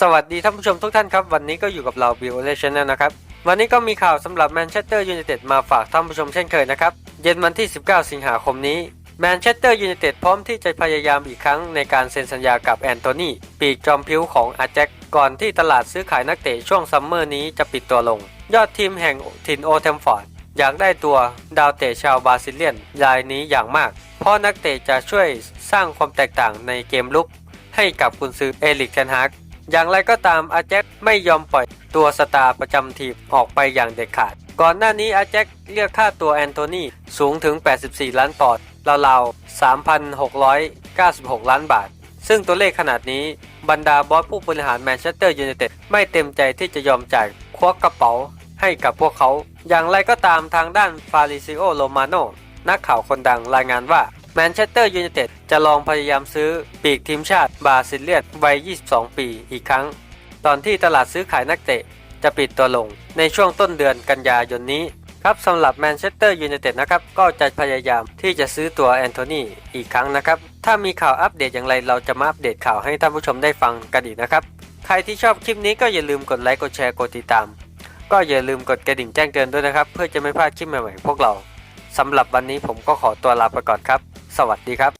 สวัสดีท่านผู้ชมทุกท่านครับ วันนี้ก็อยู่กับเราบิวเลชันนะครับ วันนี้ก็มีข่าวสำหรับแมนเชสเตอร์ยูไนเต็ดมาฝากท่านผู้ชมเช่นเคยนะครับ เย็นวันที่ 19 สิงหาคมนี้แมนเชสเตอร์ยูไนเต็ดพร้อมที่จะพยายามอีกครั้งในการเซ็นสัญญากับแอนโทนีปีกจอมพิ้วของอาแจ็คก่อนที่ตลาดซื้อขายนักเตะช่วงซัมเมอร์นี้จะปิดตัวลง ยอดทีมแห่งถิ่นโอเทมฟอร์ดอยากได้ตัวดาวเตะชาวบราซิเลียนรายนี้อย่างมาก เพราะนักเตะจะช่วยสร้างความแตกต่างในเกมลุกให้กับกุนซือเอลิกเทนฮาก อย่างไรก็ตามอาแจ็คไม่ยอมปล่อยตัวสตาร์ประจำทีมออกไปอย่างเด็ดขาด ก่อนหน้านี้อาแจ็คเรียกค่าตัวแอนโทนีสูงถึง 84 ล้านปอนด์ราวๆ3,696 ล้านบาท ซึ่งตัวเลขขนาดนี้บรรดาบอสผู้บริหารแมนเชสเตอร์ยูไนเต็ดไม่เต็มใจที่จะยอมจ่ายควักกระเป๋าให้กับพวกเขา อย่างไรก็ตามทางด้านฟาริซิโอโรมาโนนักข่าวคนดังรายงานว่า แมนเชสเตอร์ยูไนเต็ดจะลองพยายามซื้อปีกทีมชาติบาซิเลียนวัย 22 ปีอีกครั้ง ตอนที่ตลาดซื้อขายนักเตะจะปิดตัวลงในช่วงต้นเดือนกันยายนนี้ครับสำหรับแมนเชสเตอร์ยูไนเต็ดนะครับก็จะพยายามที่จะซื้อตัวแอนโทนีอีกครั้งนะครับ ถ้ามีข่าวอัปเดตอย่างไรเราจะมาอัปเดตข่าวให้ท่านผู้ชมได้ฟังกันอีกนะครับ ใครที่ชอบคลิปนี้ก็อย่าลืมกดไลค์กดแชร์กดติดตาม ก็อย่าลืมกดกระดิ่งแจ้งเตือนด้วยนะครับ เพื่อจะไม่พลาดคลิปใหม่ๆพวกเราสำหรับวันนี้ผมก็ขอตัวลาไปก่อนครับ สวัสดีครับ